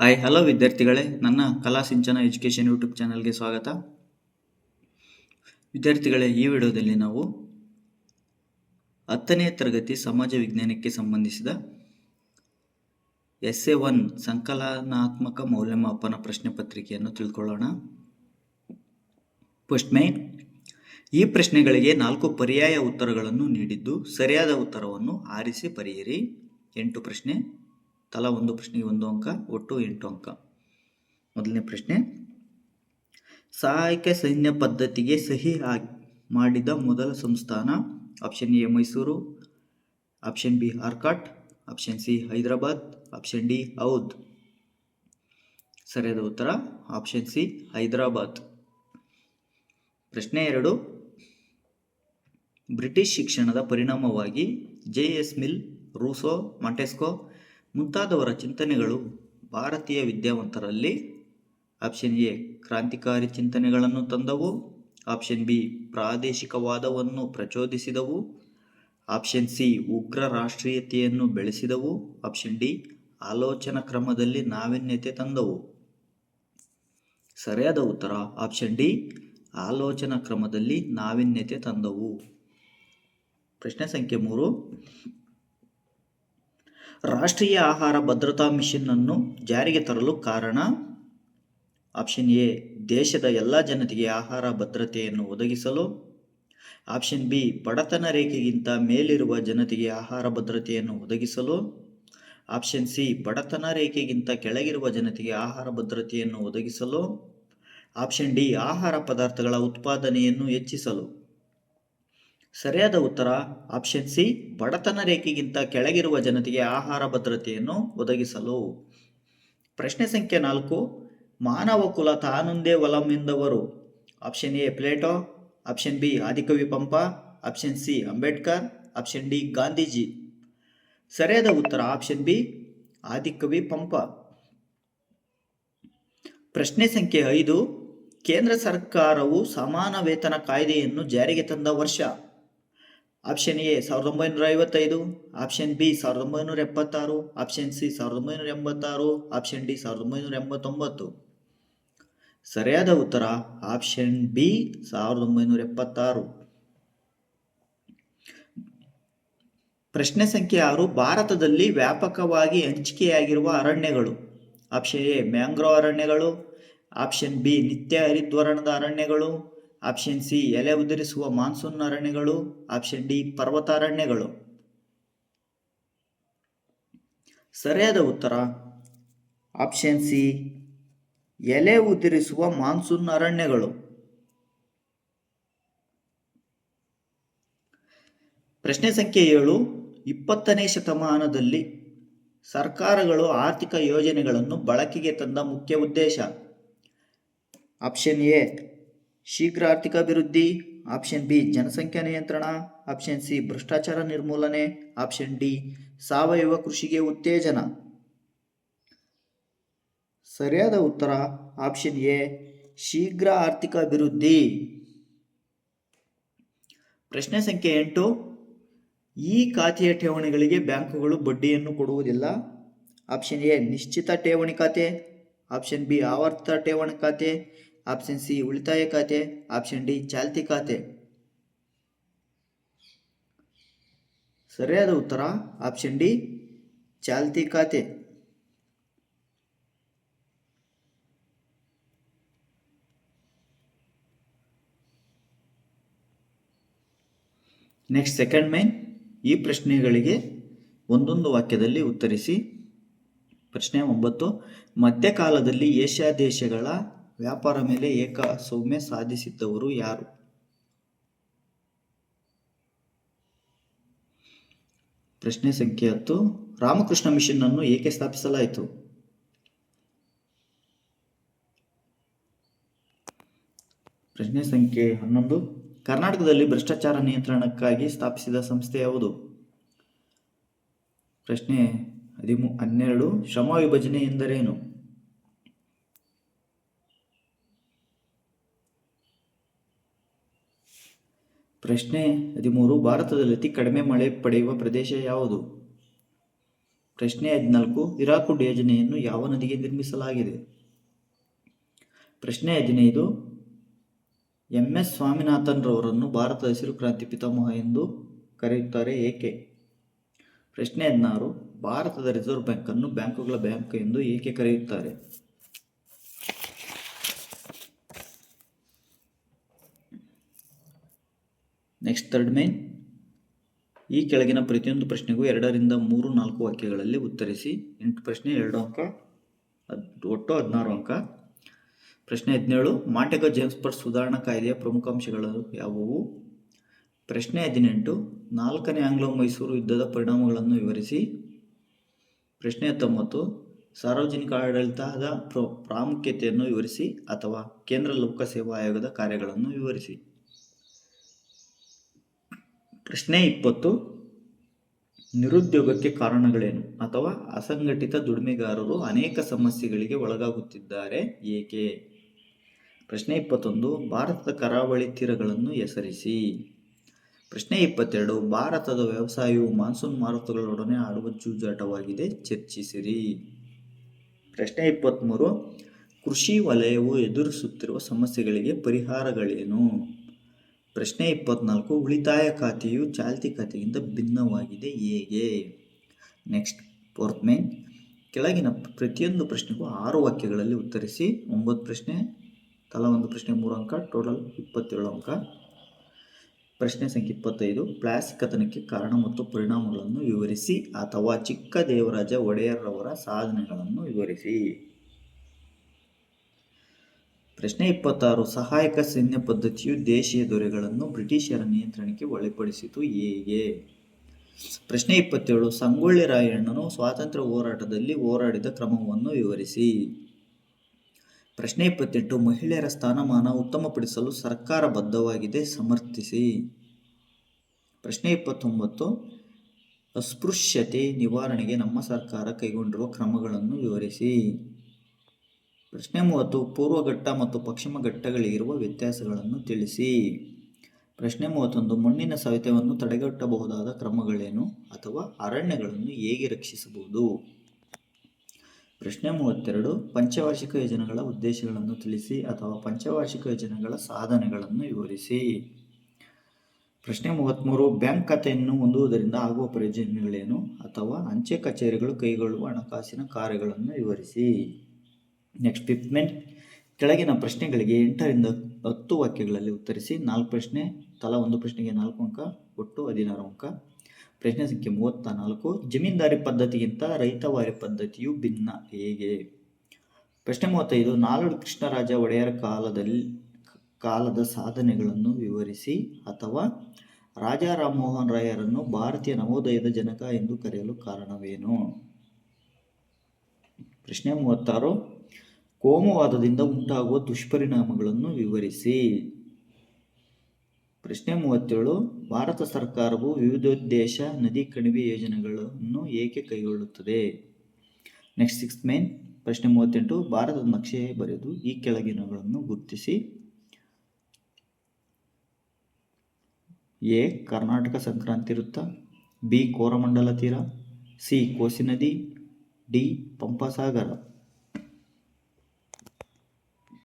Hi hello ವಿದ್ಯಾರ್ಥಿಗಳೇ. ನನ್ನ ಕಲಾ ಸಿಂಚನ ಎಜುಕೇಷನ್ ಯೂಟ್ಯೂಬ್ ಚಾನಲ್ಗೆ ಸ್ವಾಗತ. ವಿದ್ಯಾರ್ಥಿಗಳೇ, ಈ ವಿಡಿಯೋದಲ್ಲಿ ನಾವು ಹತ್ತನೇ ತರಗತಿ ಸಮಾಜ ವಿಜ್ಞಾನಕ್ಕೆ ಸಂಬಂಧಿಸಿದ ಎಸ್ ಎ ಒನ್ ಸಂಕಲನಾತ್ಮಕ ಮೌಲ್ಯಮಾಪನ ಪ್ರಶ್ನೆ ಪತ್ರಿಕೆಯನ್ನು ತಿಳ್ಕೊಳ್ಳೋಣ. ಫಸ್ಟ್ ಮೇ ಈ ಪ್ರಶ್ನೆಗಳಿಗೆ ನಾಲ್ಕು ಪರ್ಯಾಯ ಉತ್ತರಗಳನ್ನು ನೀಡಿದ್ದು, ಸರಿಯಾದ ಉತ್ತರವನ್ನು ಆರಿಸಿ ಬರೆಯಿರಿ ಎಂಟು ಪ್ರಶ್ನೆ. ತಲಾ ಒಂದು ಪ್ರಶ್ನೆಗೆ ಒಂದು ಅಂಕ, ಒಟ್ಟು ಎಂಟು ಅಂಕ. ಮೊದಲನೇ ಪ್ರಶ್ನೆ, ಸಹಾಯಕ ಸೈನ್ಯ ಪದ್ಧತಿಗೆ ಸಹಿ ಮಾಡಿದ ಮೊದಲ ಸಂಸ್ಥಾನ option A Mysuru option B Arcot option C Hyderabad option D ಹೌದ್. ಸರಿಯಾದ ಉತ್ತರ ಆಪ್ಷನ್ ಸಿ ಹೈದರಾಬಾದ್. ಪ್ರಶ್ನೆ ಎರಡು, ಬ್ರಿಟಿಷ್ ಶಿಕ್ಷಣದ ಪರಿಣಾಮವಾಗಿ J S Mill, Rousseau, Montesquieu ಮುಂತಾದವರ ಚಿಂತನೆಗಳು ಭಾರತೀಯ ವಿದ್ಯಾವಂತರಲ್ಲಿ ಆಪ್ಷನ್ ಎ, ಕ್ರಾಂತಿಕಾರಿ ಚಿಂತನೆಗಳನ್ನು ತಂದವು. ಆಪ್ಷನ್ ಬಿ, ಪ್ರಾದೇಶಿಕವಾದವನ್ನು ಪ್ರಚೋದಿಸಿದವು. ಆಪ್ಷನ್ ಸಿ, ಉಗ್ರ ರಾಷ್ಟ್ರೀಯತೆಯನ್ನು ಬೆಳೆಸಿದವು. ಆಪ್ಷನ್ ಡಿ, ಆಲೋಚನಾ ಕ್ರಮದಲ್ಲಿ ನಾವೀನ್ಯತೆ ತಂದವು. ಸರಿಯಾದ ಉತ್ತರ, ಆಪ್ಷನ್ ಡಿ, ಆಲೋಚನಾ ಕ್ರಮದಲ್ಲಿ ನಾವೀನ್ಯತೆ ತಂದವು. ಪ್ರಶ್ನೆ ಸಂಖ್ಯೆ ಮೂರು ರಾಷ್ಟ್ರೀಯ ಆಹಾರ ಭದ್ರತಾ ಮಿಷನ್ ಅನ್ನು ಜಾರಿಗೆ ತರಲು ಕಾರಣ ಆಪ್ಷನ್ ಎ, ದೇಶದ ಎಲ್ಲ ಜನತೆಗೆ ಆಹಾರ ಭದ್ರತೆಯನ್ನು ಒದಗಿಸಲು. ಆಪ್ಷನ್ ಬಿ, ಬಡತನ ರೇಖೆಗಿಂತ ಮೇಲಿರುವ ಜನತೆಗೆ ಆಹಾರ ಭದ್ರತೆಯನ್ನು ಒದಗಿಸಲು. ಆಪ್ಷನ್ ಸಿ, ಬಡತನ ರೇಖೆಗಿಂತ ಕೆಳಗಿರುವ ಜನತೆಗೆ ಆಹಾರ ಭದ್ರತೆಯನ್ನು ಒದಗಿಸಲು. ಆಪ್ಷನ್ ಡಿ, ಆಹಾರ ಪದಾರ್ಥಗಳ ಉತ್ಪಾದನೆಯನ್ನು ಹೆಚ್ಚಿಸಲು. ಸರಿಯಾದ ಉತ್ತರ ಆಪ್ಷನ್ ಸಿ ಬಡತನ ರೇಖೆಗಿಂತ ಕೆಳಗಿರುವ ಜನತೆಗೆ ಆಹಾರ ಭದ್ರತೆಯನ್ನು ಒದಗಿಸಲು. ಪ್ರಶ್ನೆ ಸಂಖ್ಯೆ ನಾಲ್ಕು, ಮಾನವ ಕುಲ ತಾನೊಂದೇ ಒಲಮೆಂದವರು option A Plato. Option B ಆದಿಕವಿ Pampa option C Ambedkar. Option D Gandhiji. ಸರಿಯಾದ ಉತ್ತರ ಆಪ್ಷನ್ ಬಿ ಆದಿಕವಿ ಪಂಪ ಪ್ರಶ್ನೆ ಸಂಖ್ಯೆ ಐದು, ಕೇಂದ್ರ ಸರ್ಕಾರವು ಸಮಾನ ವೇತನ ಕಾಯ್ದೆಯನ್ನು ಜಾರಿಗೆ ತಂದ ವರ್ಷ. ಆಪ್ಷನ್ ಎ ಸಾವಿರದ ಒಂಬೈನೂರ ಐವತ್ತೈದು ಆಪ್ಷನ್ ಬಿ ಸಾವಿರದ ಒಂಬೈನೂರ ಎಪ್ಪತ್ತಾರು ಆಪ್ಷನ್ ಸಿ ಸಾವಿರದ ಒಂಬೈನೂರ ಎಂಬತ್ತಾರು ಆಪ್ಷನ್ ಡಿ ಸಾವಿರದ ಒಂಬೈನೂರ ಎಂಬತ್ತೊಂಬತ್ತು ಸರಿಯಾದ ಉತ್ತರ ಆಪ್ಷನ್ ಬಿ ಸಾವಿರದ ಒಂಬೈನೂರ ಎಪ್ಪತ್ತಾರು ಪ್ರಶ್ನೆ ಸಂಖ್ಯೆ ಆರು, ಭಾರತದಲ್ಲಿ ವ್ಯಾಪಕವಾಗಿ ಹಂಚಿಕೆಯಾಗಿರುವ ಅರಣ್ಯಗಳು. ಆಪ್ಷನ್ ಎ ಮ್ಯಾಂಗ್ರೋ ಅರಣ್ಯಗಳು. ಆಪ್ಷನ್ ಬಿ ನಿತ್ಯ ಹರಿದ್ವರ್ಣದ ಅರಣ್ಯಗಳು. ಆಪ್ಷನ್ ಸಿ ಎಲೆ ಉದುರಿಸುವ ಮಾನ್ಸೂನ್ ಅರಣ್ಯಗಳು. ಆಪ್ಷನ್ ಡಿ ಪರ್ವತಾರಣ್ಯಗಳು. ಸರಿಯಾದ ಉತ್ತರ? ಆಪ್ಷನ್ ಸಿ ಎಲೆ ಉದುರಿಸುವ ಮಾನ್ಸೂನ್ ಅರಣ್ಯಗಳು. ಪ್ರಶ್ನೆ ಸಂಖ್ಯೆ ಏಳು, ಇಪ್ಪತ್ತನೇ ಶತಮಾನದಲ್ಲಿ ಸರ್ಕಾರಗಳು ಆರ್ಥಿಕ ಯೋಜನೆಗಳನ್ನು ಬಳಕೆಗೆ ತಂದ ಮುಖ್ಯ ಉದ್ದೇಶ. ಆಪ್ಷನ್ ಎ ಶೀಘ್ರ ಆರ್ಥಿಕ ಅಭಿವೃದ್ಧಿ ಆಪ್ಷನ್ ಬಿ ಜನಸಂಖ್ಯಾ ನಿಯಂತ್ರಣ ಆಪ್ಷನ್ ಸಿ ಭ್ರಷ್ಟಾಚಾರ ನಿರ್ಮೂಲನೆ ಆಪ್ಷನ್ ಡಿ ಸಾವಯವ ಕೃಷಿಗೆ ಉತ್ತೇಜನ. ಸರಿಯಾದ ಉತ್ತರ ಆಪ್ಷನ್ ಎ ಶೀಘ್ರ ಆರ್ಥಿಕ ಅಭಿವೃದ್ಧಿ. ಪ್ರಶ್ನೆ ಸಂಖ್ಯೆ ಎಂಟು, ಈ ಖಾತೆಯ ಠೇವಣಿಗಳಿಗೆ ಬ್ಯಾಂಕುಗಳು ಬಡ್ಡಿಯನ್ನು ಕೊಡುವುದಿಲ್ಲ? ಆಪ್ಷನ್ ಎ ನಿಶ್ಚಿತ ಠೇವಣಿ ಖಾತೆ ಆಪ್ಷನ್ ಬಿ ಆವರ್ತ ಠೇವಣಿ ಖಾತೆ ಆಪ್ಷನ್ ಸಿ ಉಳಿತಾಯ ಖಾತೆ. ಆಪ್ಷನ್ ಡಿ ಚಾಲ್ತಿ ಖಾತೆ. ಸರಿಯಾದ ಉತ್ತರ? ಆಪ್ಷನ್ ಡಿ ಚಾಲ್ತಿ ಖಾತೆ. ನೆಕ್ಸ್ಟ್ ಸೆಕೆಂಡ್ ಮೈನ್ ಈ ಪ್ರಶ್ನೆಗಳಿಗೆ ಒಂದೊಂದು ವಾಕ್ಯದಲ್ಲಿ ಉತ್ತರಿಸಿ. ಪ್ರಶ್ನೆ ಒಂಬತ್ತು. ಮಧ್ಯಕಾಲದಲ್ಲಿ ಏಷ್ಯಾ ದೇಶಗಳ ವ್ಯಾಪಾರ ಮೇಲೆ ಏಕ ಸೌಮ್ಯ ಸಾಧಿಸಿದ್ದವರು ಯಾರು? ಪ್ರಶ್ನೆ ಸಂಖ್ಯೆ ಹತ್ತು. ರಾಮಕೃಷ್ಣ ಮಿಷನ್ ಅನ್ನು ಏಕೆ ಸ್ಥಾಪಿಸಲಾಯಿತು? ಪ್ರಶ್ನೆ ಸಂಖ್ಯೆ ಹನ್ನೊಂದು. ಕರ್ನಾಟಕದಲ್ಲಿ ಭ್ರಷ್ಟಾಚಾರ ನಿಯಂತ್ರಣಕ್ಕಾಗಿ ಸ್ಥಾಪಿಸಿದ ಸಂಸ್ಥೆ ಯಾವುದು? ಪ್ರಶ್ನೆ ಹದಿಮೂ, ಹನ್ನೆರಡು. ಶ್ರಮ ವಿಭಜನೆ ಎಂದರೇನು? ಪ್ರಶ್ನೆ ಹದಿಮೂರು, ಭಾರತದಲ್ಲಿ ಅತಿ ಕಡಿಮೆ ಮಳೆ ಪಡೆಯುವ ಪ್ರದೇಶ ಯಾವುದು? ಪ್ರಶ್ನೆ ಹದಿನಾಲ್ಕು ಹಿರಾಕುಡ್ ಯೋಜನೆಯನ್ನು ಯಾವ ನದಿಗೆ ನಿರ್ಮಿಸಲಾಗಿದೆ? ಪ್ರಶ್ನೆ ಹದಿನೈದು, ಎಂ ಎಸ್ ಸ್ವಾಮಿನಾಥನ್ ರವರನ್ನು ಭಾರತ ಹಸಿರು ಕ್ರಾಂತಿ ಪಿತಾಮಹ ಎಂದು ಕರೆಯುತ್ತಾರೆ ಏಕೆ? ಪ್ರಶ್ನೆ ಹದಿನಾರು, ಭಾರತದ ರಿಸರ್ವ್ ಬ್ಯಾಂಕನ್ನು ಬ್ಯಾಂಕುಗಳ ಬ್ಯಾಂಕ್ ಎಂದು ಏಕೆ ಕರೆಯುತ್ತಾರೆ? ನೆಕ್ಸ್ಟ್ ಥರ್ಡ್ ಮೇನ್ ಈ ಕೆಳಗಿನ ಪ್ರತಿಯೊಂದು ಪ್ರಶ್ನೆಗೂ ಎರಡರಿಂದ ಮೂರು, ನಾಲ್ಕು ವಾಕ್ಯಗಳಲ್ಲಿ ಉತ್ತರಿಸಿ, ಎಂಟು ಪ್ರಶ್ನೆ, ಎರಡು ಅಂಕ ಒಟ್ಟು ಹದಿನಾರು ಅಂಕ. ಪ್ರಶ್ನೆ ಹದಿನೇಳು ಜೇಮ್ಸ್ ಪರ್ ಸುಧಾರಣಾ ಕಾಯ್ದೆಯ ಪ್ರಮುಖ ಅಂಶಗಳು ಯಾವುವು? ಪ್ರಶ್ನೆ ಹದಿನೆಂಟು, ನಾಲ್ಕನೇ ಆಂಗ್ಲೋ ಮೈಸೂರು ಯುದ್ಧದ ಪರಿಣಾಮಗಳನ್ನು ವಿವರಿಸಿ. ಪ್ರಶ್ನೆ ಹತ್ತೊಂಬತ್ತು, ಸಾರ್ವಜನಿಕ ಆಡಳಿತದ ಪ್ರ- ಪ್ರಾಮುಖ್ಯತೆಯನ್ನು ವಿವರಿಸಿ ಅಥವಾ ಕೇಂದ್ರ ಲೋಕಸೇವಾ ಆಯೋಗದ ಕಾರ್ಯಗಳನ್ನು ವಿವರಿಸಿ. ಪ್ರಶ್ನೆ ಇಪ್ಪತ್ತು, ನಿರುದ್ಯೋಗಕ್ಕೆ ಕಾರಣಗಳೇನು ಅಥವಾ ಅಸಂಘಟಿತ ದುಡಿಮೆಗಾರರು ಅನೇಕ ಸಮಸ್ಯೆಗಳಿಗೆ ಒಳಗಾಗುತ್ತಿದ್ದಾರೆ ಏಕೆ? ಪ್ರಶ್ನೆ ಇಪ್ಪತ್ತೊಂದು, ಭಾರತದ ಕರಾವಳಿ ತೀರಗಳನ್ನು ಹೆಸರಿಸಿ. ಪ್ರಶ್ನೆ ಇಪ್ಪತ್ತೆರಡು, ಭಾರತದ ವ್ಯವಸಾಯವು ಮಾನ್ಸೂನ್ ಮಾರುತಗಳೊಡನೆ ಆಡುವ ಜೂಜಾಟವಾಗಿದೆ, ಚರ್ಚಿಸಿರಿ. ಪ್ರಶ್ನೆ ಇಪ್ಪತ್ತ್ಮೂರು, ಕೃಷಿ ವಲಯವು ಎದುರಿಸುತ್ತಿರುವ ಸಮಸ್ಯೆಗಳಿಗೆ ಪರಿಹಾರಗಳೇನು? ಪ್ರಶ್ನೆ ಇಪ್ಪತ್ನಾಲ್ಕು, ಉಳಿತಾಯ ಖಾತೆಯು ಚಾಲ್ತಿ ಖಾತೆಗಿಂತ ಭಿನ್ನವಾಗಿದೆ, ಹೇಗೆ? ನೆಕ್ಸ್ಟ್, ಫೋರ್ತ್ ಮೇನ್, ಕೆಳಗಿನ ಪ್ರತಿಯೊಂದು ಪ್ರಶ್ನೆಗೂ ಆರು ವಾಕ್ಯಗಳಲ್ಲಿ ಉತ್ತರಿಸಿ, ಒಂಬತ್ತು ಪ್ರಶ್ನೆ, ತಲಾ ಒಂದು ಪ್ರಶ್ನೆ, ಮೂರು ಅಂಕ, ಟೋಟಲ್ ಇಪ್ಪತ್ತೇಳು ಅಂಕ. ಪ್ರಶ್ನೆ ಸಂಖ್ಯೆ ಇಪ್ಪತ್ತೈದು ಪ್ಲಾಸ್ಟಿಕ್ ಕಥನಕ್ಕೆ ಕಾರಣ ಮತ್ತು ಪರಿಣಾಮಗಳನ್ನು ವಿವರಿಸಿ, ಅಥವಾ ಚಿಕ್ಕ ದೇವರಾಜ ಒಡೆಯರ್ರವರ ಸಾಧನೆಗಳನ್ನು ವಿವರಿಸಿ. ಪ್ರಶ್ನೆ ಇಪ್ಪತ್ತಾರು, ಸಹಾಯಕ ಸೈನ್ಯ ಪದ್ಧತಿಯು ದೇಶೀಯ ದೊರೆಗಳನ್ನು ಬ್ರಿಟಿಷರ ನಿಯಂತ್ರಣಕ್ಕೆ ಒಳಪಡಿಸಿತು ಹೇಗೆ? ಪ್ರಶ್ನೆ ಇಪ್ಪತ್ತೇಳು, ಸಂಗೊಳ್ಳಿ ರಾಯಣ್ಣನು ಸ್ವಾತಂತ್ರ್ಯ ಹೋರಾಟದಲ್ಲಿ ಹೋರಾಡಿದ ಕ್ರಮವನ್ನು ವಿವರಿಸಿ. ಪ್ರಶ್ನೆ ಇಪ್ಪತ್ತೆಂಟು, ಮಹಿಳೆಯರ ಸ್ಥಾನಮಾನ ಉತ್ತಮಪಡಿಸಲು ಸರ್ಕಾರ ಬದ್ಧವಾಗಿದೆ ಸಮರ್ಥಿಸಿ. ಪ್ರಶ್ನೆ ಇಪ್ಪತ್ತೊಂಬತ್ತು, ಅಸ್ಪೃಶ್ಯತೆ ನಿವಾರಣೆಗೆ ನಮ್ಮ ಸರ್ಕಾರ ಕೈಗೊಂಡಿರುವ ಕ್ರಮಗಳನ್ನು ವಿವರಿಸಿ. ಪ್ರಶ್ನೆ ಮೂವತ್ತು ಪೂರ್ವಘಟ್ಟ ಮತ್ತು ಪಶ್ಚಿಮ ಘಟ್ಟಗಳಿಗಿರುವ ವ್ಯತ್ಯಾಸಗಳನ್ನು ತಿಳಿಸಿ. ಪ್ರಶ್ನೆ ಮೂವತ್ತೊಂದು, ಮಣ್ಣಿನ ಸವೆತವನ್ನು ತಡೆಗಟ್ಟಬಹುದಾದ ಕ್ರಮಗಳೇನು ಅಥವಾ ಅರಣ್ಯಗಳನ್ನು ಹೇಗೆ ರಕ್ಷಿಸಬಹುದು? ಪ್ರಶ್ನೆ ಮೂವತ್ತೆರಡು, ಪಂಚವಾರ್ಷಿಕ ಯೋಜನೆಗಳ ಉದ್ದೇಶಗಳನ್ನು ತಿಳಿಸಿ ಅಥವಾ ಪಂಚವಾರ್ಷಿಕ ಯೋಜನೆಗಳ ಸಾಧನೆಗಳನ್ನು ವಿವರಿಸಿ. ಪ್ರಶ್ನೆ ಮೂವತ್ತ್ಮೂರು, ಬ್ಯಾಂಕ್ ಖಾತೆಯನ್ನು ಹೊಂದುವುದರಿಂದ ಆಗುವ ಪ್ರಯೋಜನಗಳೇನು ಅಥವಾ ಅಂಚೆ ಕಚೇರಿಗಳು ಕೈಗೊಳ್ಳುವ ಹಣಕಾಸಿನ ಕಾರ್ಯಗಳನ್ನು ವಿವರಿಸಿ. ನೆಕ್ಸ್ಟ್ ಮೇನ್ ಕೆಳಗಿನ ಪ್ರಶ್ನೆಗಳಿಗೆ ಎಂಟರಿಂದ ಹತ್ತು ವಾಕ್ಯಗಳಲ್ಲಿ ಉತ್ತರಿಸಿ ನಾಲ್ಕು ಪ್ರಶ್ನೆ, ತಲಾ ಒಂದು ಪ್ರಶ್ನೆಗೆ ನಾಲ್ಕು ಅಂಕ, ಒಟ್ಟು ಹದಿನಾರು ಅಂಕ. ಪ್ರಶ್ನೆ ಸಂಖ್ಯೆ ಮೂವತ್ತ ನಾಲ್ಕು. ಜಮೀನ್ದಾರಿ ಪದ್ಧತಿಗಿಂತ ರೈತವಾರಿ ಪದ್ಧತಿಯು ಭಿನ್ನ ಹೇಗೆ? ಪ್ರಶ್ನೆ ಮೂವತ್ತೈದು. ನಾಲ್ವಡಿ ಕೃಷ್ಣರಾಜ ಒಡೆಯರ ಕಾಲದಲ್ಲಿ, ಕಾಲದ ಸಾಧನೆಗಳನ್ನು ವಿವರಿಸಿ ಅಥವಾ ರಾಜಾ ರಾಮಮೋಹನ್ ರಾಯರನ್ನು ಭಾರತೀಯ ನವೋದಯದ ಜನಕ ಎಂದು ಕರೆಯಲು ಕಾರಣವೇನು? ಪ್ರಶ್ನೆ ಮೂವತ್ತಾರು. ಕೋಮುವಾದದಿಂದ ಉಂಟಾಗುವ ದುಷ್ಪರಿಣಾಮಗಳನ್ನು ವಿವರಿಸಿ. ಪ್ರಶ್ನೆ ಮೂವತ್ತೇಳು, ಭಾರತ ಸರ್ಕಾರವು ವಿವಿಧೋದ್ದೇಶ ನದಿ ಕಣಿವೆ ಯೋಜನೆಗಳನ್ನು ಏಕೆ ಕೈಗೊಳ್ಳುತ್ತದೆ? ನೆಕ್ಸ್ಟ್ ಸಿಕ್ಸ್ ಮೇನ್ ಪ್ರಶ್ನೆ ಮೂವತ್ತೆಂಟು, ಭಾರತದ ನಕ್ಷೆ ಬರೆದು ಈ ಕೆಳಗಿನಗಳನ್ನು ಗುರುತಿಸಿ. ಎ, ಕರ್ನಾಟಕ ಸಂಕ್ರಾಂತಿ ವೃತ್ತ. ಬಿ, ಕೋರಮಂಡಲ ತೀರ. ಸಿ, ಕೋಸಿ ನದಿ. ಡಿ, ಪಂಪಸಾಗರ.